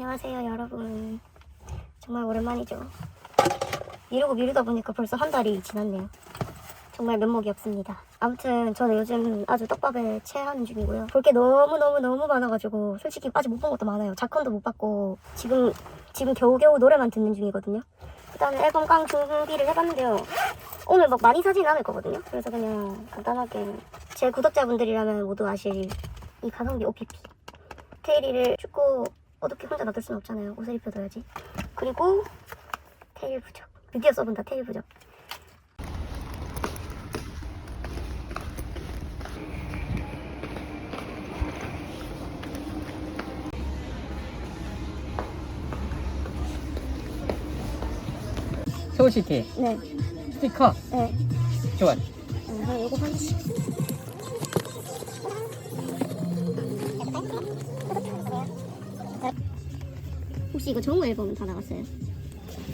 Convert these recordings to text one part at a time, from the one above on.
안녕하세요 여러분. 정말 오랜만이죠. 미루고 미루다 보니까 벌써 한 달이 지났네요. 정말 면목이 없습니다. 아무튼 저는 요즘 아주 떡밥에 체하는 중이고요. 볼 게 너무너무너무 많아가지고 솔직히 아직 못 본 것도 많아요. 자컨도 못 봤고 지금 지금 겨우겨우 노래만 듣는 중이거든요. 일단은 앨범 깡 준비를 해봤는데요. 오늘 막 많이 사진 않을 거거든요. 그래서 그냥 간단하게 제 구독자분들이라면 모두 아실 이 가성비 OPP 테일이를 춥고 어둡게 혼자 놔둘 순 없잖아요. 옷을 입혀둬야지. 그리고 테일 부적. 드디어 써본다 테일 부적. 서울시티 네, 스티커 네. 좋아 어, 요거 하나씩. 혹시 이거 정우 앨범은 다 나갔어요?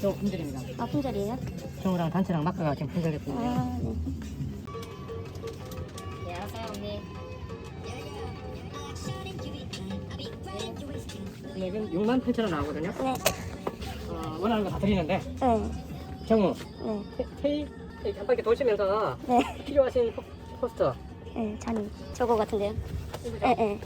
저 품절입니다. 아 품절이에요? 정우랑 단체랑 마크가 지금 품절됐습니다 아 네. 안녕하세요 언니. 금액은 6만 8천 원 나오거든요? 네, 어, 원하는 거 다 드리는데. 네, 정우. 네, 테- 테이 바퀴 도시면서 네, 필요하신 포, 포스터. 네, 잔이 저거 같은데요? 네, 네.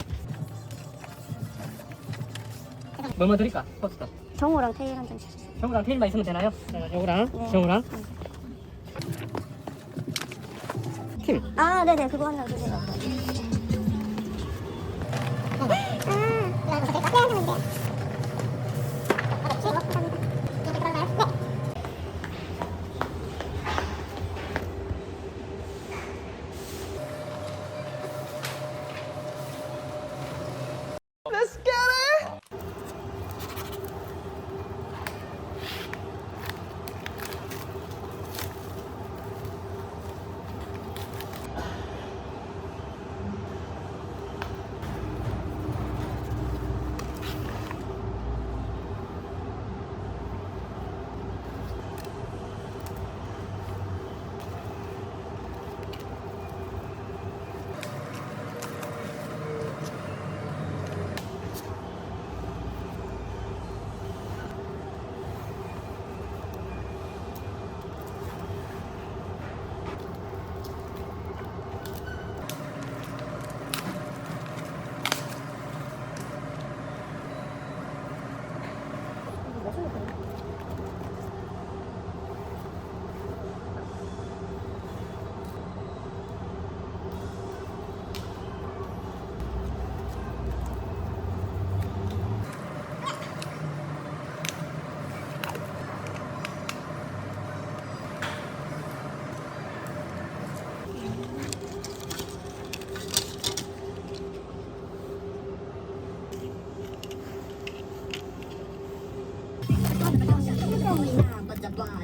뭐뭐 드릴까? 포스터 정우랑 테일 한 장 주세요. 정우랑 테일만 있으면 되나요? 자, 요거랑. 네. 정우랑. 팀. 아, 네네, 그거 하나 주세요.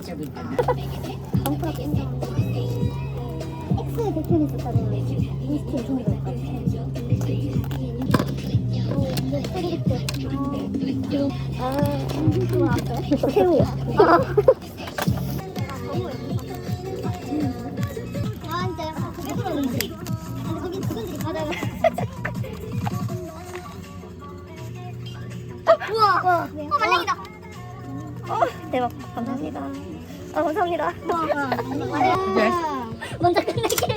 X 백편이 인스트 종이가 있거든요. 아. 우와, 와, 어, 말랭이다. 어, 대박. 감사합니다. 아, 감사합니다. 네. 먼저 끝낼게.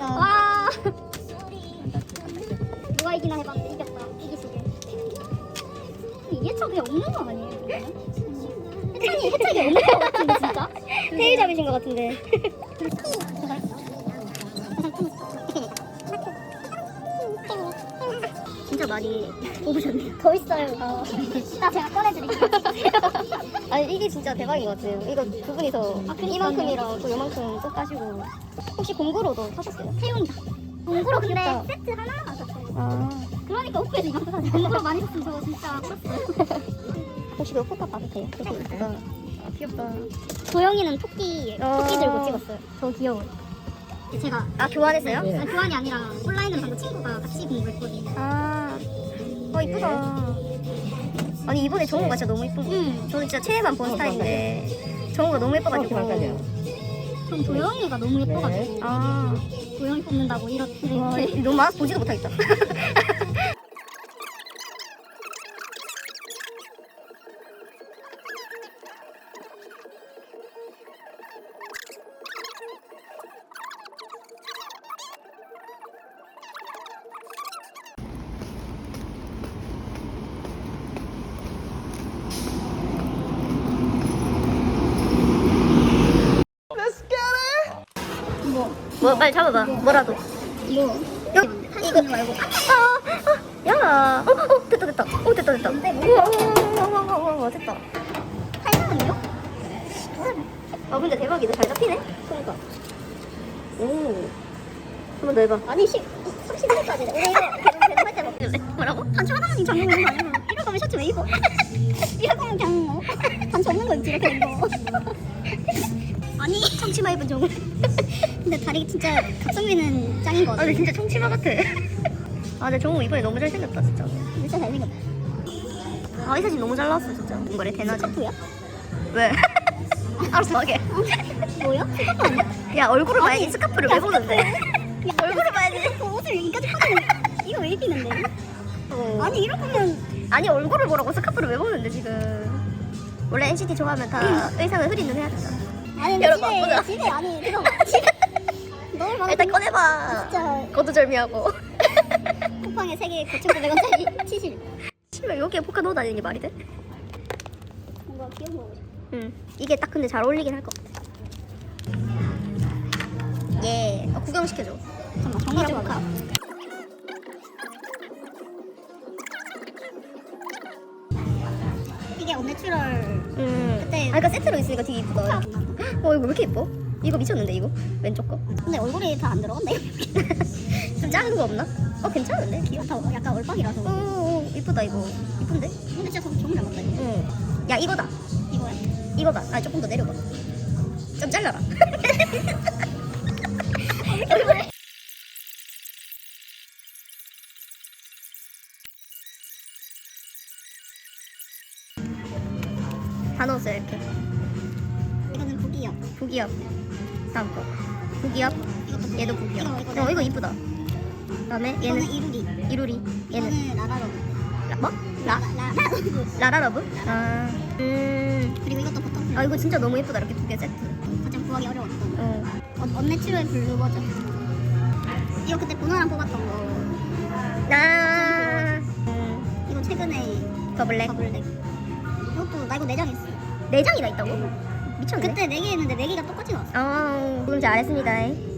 와. 누가 이기나 해봤는데 이겼다. 이기시길. 이해차 그냥 없는 거 아니에요? 해찬이 해찬이 없는 거 같은데 진짜? 테일 잡으신 거 같은데. 진짜 많이 뽑으셨네요. 더 있어요. 이거. 이따 제가 꺼내드릴게요. 아니 이게 진짜 대박인 것 같아요. 이거 두 분이서 이만큼이랑 또 요만큼 또 까시고 혹시 공구로도 사셨어요? 태운다. 공구로 근데 세트 하나만 안 샀어요. 아 그러니까 오프에서 이만큼. 공구로 많이 샀으면 저 진짜 컸어요. 혹시 이거 포카 돼요? 되게 예쁘다. 아, 귀엽다. 도영이는 토끼 토끼 들고 찍었어요. 저 귀여워요. 제가 아 교환했어요? 네. 아니, 교환이 아니라 온라인으로 친구가 같이 공부했거든요. 아, 어 이쁘다. 아니 이번에 정우가 진짜 너무 이쁜 거. 응. 저는 진짜 최애만 본 어, 스타일인데 정우가 너무 예뻐가지고. 전 도영이가 너무 예뻐가지고. 네. 아, 도영이 뽑는다고 이렇게. 와, 너무 많아서 보지도 못하겠다. 뭐 빨리 잡아봐. 뭐라도. 뭐? 이거 말고. 아, 아, 야. 어, 어, 됐다 됐다. 어, 됐다 됐다. 우와, 우와, 우와, 우와, 우와, 됐다. 8만원이요? 아, 근데 대박이다. 잘 잡히네. 그러니까. 오. 한번 더 해봐. 아니 10, 30만원까지 우리 이거 때 먹길래 뭐라고? 단추 하나만 잡는 거 아니야? 이럴 거면 셔츠 왜 입어? 이럴 거면 그냥 뭐 단추 없는 거 입지 이렇게 입어 아니 청치마 입은 종. 근데 다리 진짜 각성미는 짱인 거 아, 같아 근데 진짜 청치마 같아. 아, 근데 정우 이번에 너무 잘생겼다, 진짜. 진짜 잘생겼다 아, 이 사진 너무 잘 나왔어, 진짜. 뭔가래, 대낮에. 스카프야? 왜? 알았어, 하게. 뭐야? 스카프 아니야? 야, 얼굴을 아니, 봐야지. 스카프를 왜 야, 보는데? 야, 얼굴을 봐야지 그 옷을 여기까지 파는 이거 왜 입히는데? 어. 아니 이럴 거면 아니, 얼굴을 보라고 스카프를 왜 보는데, 지금. 원래 NCT 좋아하면 다 의상을 흐리는 해야 된다. 아니 집에. 집에 아니 들어봐 집에 너무 많아 일단 꺼내봐. 진짜 거두절미하고. 쿠팡에 3개 9,900원짜리 치실 씨발, 여기에 포카 넣어 다니는 게 말이 돼? 뭔가 귀여운 거 보자 응. 이게 딱 근데 잘 어울리긴 할 것 같아. 예. 어, 구경시켜줘. 잠깐만 이름 좋아 이게 언내추럴 음. 그때- 아, 그러니까 세트로 있으니까 되게 이쁘다. 어, 이거 왜 이렇게 이뻐? 이거 미쳤는데, 이거? 왼쪽 거. 근데 얼굴이 다 안 들어간대 좀 작은 거 없나? 어, 괜찮은데? 귀엽다 약간 얼빵이라서 오, 오, 이쁘다, 이거. 이쁜데? 근데 진짜 정- 정말 잘 맞다 이거 응. 야, 이거다. 이거야? 이거다. 아, 조금 더 내려봐. 좀 잘라라. 다 넣었어요, 이렇게. 이거는 고기요 북이업. 다음 거. 이것도 얘도. 이거 이거 어, 이거 이쁘다. 그다음에 이거는 얘는 이루리 이루리. 얘는 이거는 라라로 라, 뭐? 라, 라라로 라라러브? 아, 음. 그리고 이것도 버터플 아, 이거 진짜 너무 예쁘다. 이렇게 두 개 세트. 가장 구하기 어려웠던 어. 어, 언내추럴 블루 버전 이거 그때 보노랑 뽑았던 거 아. 음. 이거 최근에 더 블랙. 더블랙 이것도 나 이거 4장 했어 네 장이 나 있다고? 미쳤네. 그때 4개 했는데 4개가 똑같이 나왔어 아, 그럼 잘했습니다.